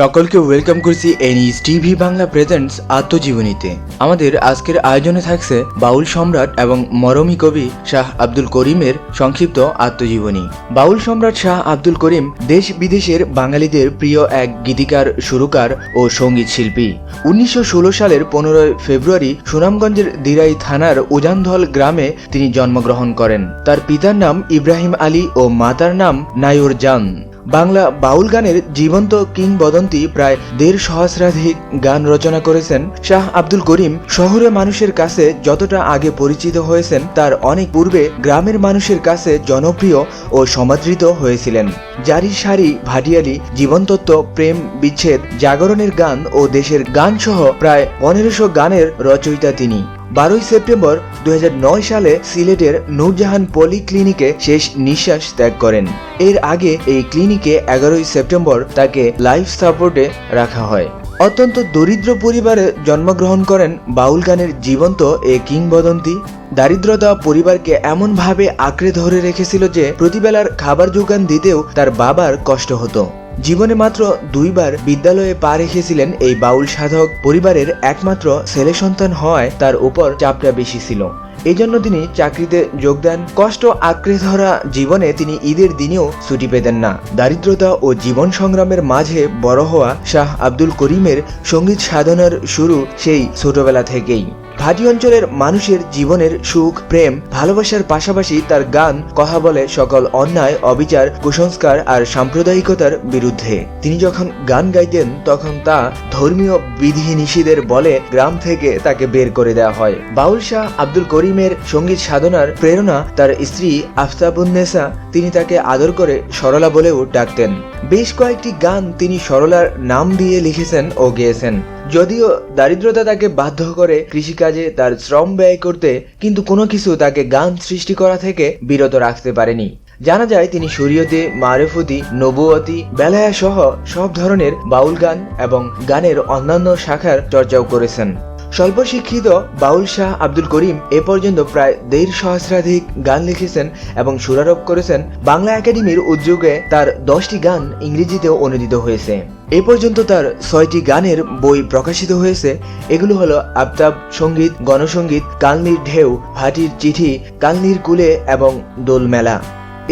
সকলকে ওয়েলকাম করছি এনইস টিভি বাংলা প্রেজেন্টস আত্মজীবনীতে। আমাদের আজকের আয়োজনে থাকছে বাউল সম্রাট এবং মরমী কবি শাহ আব্দুল করিমের সংক্ষিপ্ত আত্মজীবনী। বাউল সম্রাট শাহ আব্দুল করিম দেশ বিদেশের বাঙালিদের প্রিয় এক গীতিকার, সুরকার ও সংগীত শিল্পী। উনিশশো ষোলো সালের পনেরোই ফেব্রুয়ারি সুনামগঞ্জের দিরাই থানার উজানধল গ্রামে তিনি জন্মগ্রহণ করেন। তার পিতার নাম ইব্রাহিম আলী ও মাতার নাম নায়ুর জান। বাংলা বাউল গানের জীবন্ত কিংবদন্তি প্রায় দেড় সহস্রাধিক গান রচনা করেছেন শাহ আব্দুল করিম। শহরে মানুষের কাছে যতটা আগে পরিচিত হয়েছেন, তার অনেক পূর্বে গ্রামের মানুষের কাছে জনপ্রিয় ও সমাদৃত হয়েছিলেন। জারি সারি ভাটিয়ালি, জীবনতত্ত্ব, প্রেম বিচ্ছেদ, জাগরণের গান ও দেশের গান সহ প্রায় পনেরোশো গানের রচয়িতা তিনি। বারোই সেপ্টেম্বর দু হাজার নয় সালে সিলেটের নূরজাহান পলি ক্লিনিকে শেষ নিঃশ্বাস ত্যাগ করেন। এর আগে এই ক্লিনিকে এগারোই সেপ্টেম্বর তাকে লাইফ সাপোর্টে রাখা হয়। অত্যন্ত দরিদ্র পরিবারে জন্মগ্রহণ করেন বাউল গানের জীবন্ত এ কিংবদন্তি। দারিদ্রতা পরিবারকে এমনভাবে আঁকড়ে ধরে রেখেছিল যে প্রতিবেলার খাবার যোগান দিতেও তার বাবার কষ্ট হতো। জীবনে মাত্র দুইবার বিদ্যালয়ে পা রেখেছিলেন এই বাউল সাধক। পরিবারের একমাত্র ছেলে সন্তান হওয়ায় তার উপর চাপটা বেশি ছিল। এজন্য তিনি চাকরিতে যোগ দেন। কষ্ট আঁকড়ে ধরা জীবনে তিনি ঈদের দিনেও ছুটি পেতেন না। দারিদ্রতা ও জীবন সংগ্রামের মাঝে বড় হওয়া শাহ আব্দুল করিমের সংগীত সাধনার শুরু সেই ছোটবেলা থেকেই। ঘাটি অঞ্চলের মানুষের জীবনের সুখ, প্রেম, ভালোবাসার পাশাপাশি তার গান, কথা বলে সকল অন্যায়, অবিচার, কুসংস্কার আর সাম্প্রদায়িকতার বিরুদ্ধে। তিনি যখন গান গাইতেন, তখন তা ধর্মীয় বিধি নিষেধের বলে গ্রাম থেকে তাকে বের করে দেওয়া হয়। বাউল শাহ আব্দুল করিমের সংগীত সাধনার প্রেরণা তার স্ত্রী আফতাবুন্নেসা তিনি তাকে আদর করে সরলা বলেও ডাকতেন। বেশ কয়েকটি গান তিনি সরলার নাম দিয়ে লিখেছেন ও গেয়েছেন। যদিও দারিদ্রতা তাকে বাধ্য করে কৃষিকাজে তার শ্রম ব্যয় করতে, কিন্তু কোনো কিছু তাকে গান সৃষ্টি করা থেকে বিরত রাখতে পারেনি। জানা যায় তিনি শরীয়তে মারেফতি নবুয়তি বেলায়া সহ সব ধরনের বাউল গান এবং গানের অন্যান্য শাখার চর্চাও করেছেন। স্বল্প শিক্ষিত বাউল শাহ আব্দুল করিম এ পর্যন্ত প্রায় দেড় সহস্রাধিক গান লিখেছেন এবং সুরারোপ করেছেন বাংলা একাডেমির উদ্যোগে তার দশটি গান ইংরেজিতেও অনুদিত হয়েছে। এ পর্যন্ত তার ছয়টি গানের বই প্রকাশিত হয়েছে। এগুলো হলো আফতাব সংগীত, গণসঙ্গীত, কালনির ঢেউ, ভাটির চিঠি, কালনির কুলে এবং দোলমেলা।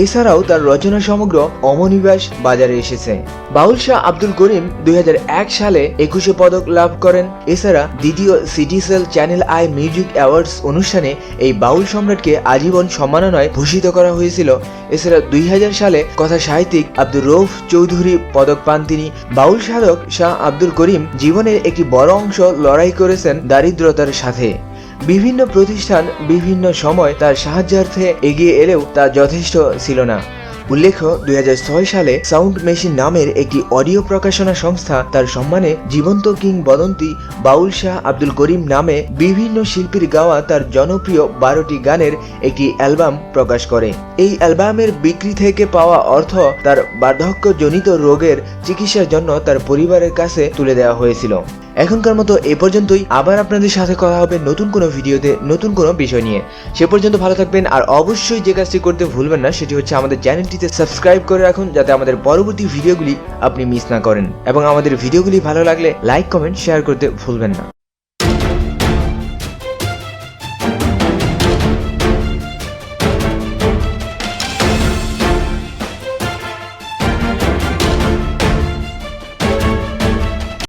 এছাড়াও তার রচনা সমগ্র অমনিবাস বাজারে এসেছে। বাউল শাহ আব্দুল করিম দুই হাজার এক সালে একুশে পদক লাভ করেন। এছাড়া দ্বিতীয় Citycell channel i music awards অনুষ্ঠানে এই বাউল সম্রাটকে আজীবন সম্মাননায় ভূষিত করা হয়েছিল। এছাড়া দুই হাজার সালে কথা সাহিত্যিক আব্দুর রৌফ চৌধুরী পদক পান তিনি। বাউল সাধক শাহ আব্দুল করিম জীবনের একটি বড় অংশ লড়াই করেছেন দারিদ্রতার সাথে। বিভিন্ন প্রতিষ্ঠান বিভিন্ন সময় তার সাহায্যার্থে এগিয়ে এলেও তা যথেষ্ট ছিল না। উল্লেখ্য, দুই হাজার ছয় সালে সাউন্ড মেশিন নামের একটি অডিও প্রকাশনা সংস্থা তার সম্মানে জীবন্ত কিংবদন্তি বাউল শাহ আব্দুল করিম নামে বিভিন্ন শিল্পীর গাওয়া তার জনপ্রিয় বারোটি গানের একটি অ্যালবাম প্রকাশ করে। এই অ্যালবামের বিক্রি থেকে পাওয়া অর্থ তার বার্ধক্যজনিত রোগের চিকিৎসার জন্য তার পরিবারের কাছে তুলে দেওয়া হয়েছিল। এখনকার মতো এ পর্যন্তই। আবার আপনাদের সাথে কথা হবে নতুন কোনো ভিডিওতে, নতুন কোনো বিষয় নিয়ে। সে পর্যন্ত ভালো থাকবেন, আর অবশ্যই যে কাজটি করতে ভুলবেন না, সেটি হচ্ছে আমাদের চ্যানেলটিতে সাবস্ক্রাইব করে রাখুন, যাতে আমাদের পরবর্তী ভিডিওগুলি আপনি মিস না করেন। এবং আমাদের ভিডিওগুলি ভালো লাগলে লাইক, কমেন্ট, শেয়ার করতে ভুলবেন না।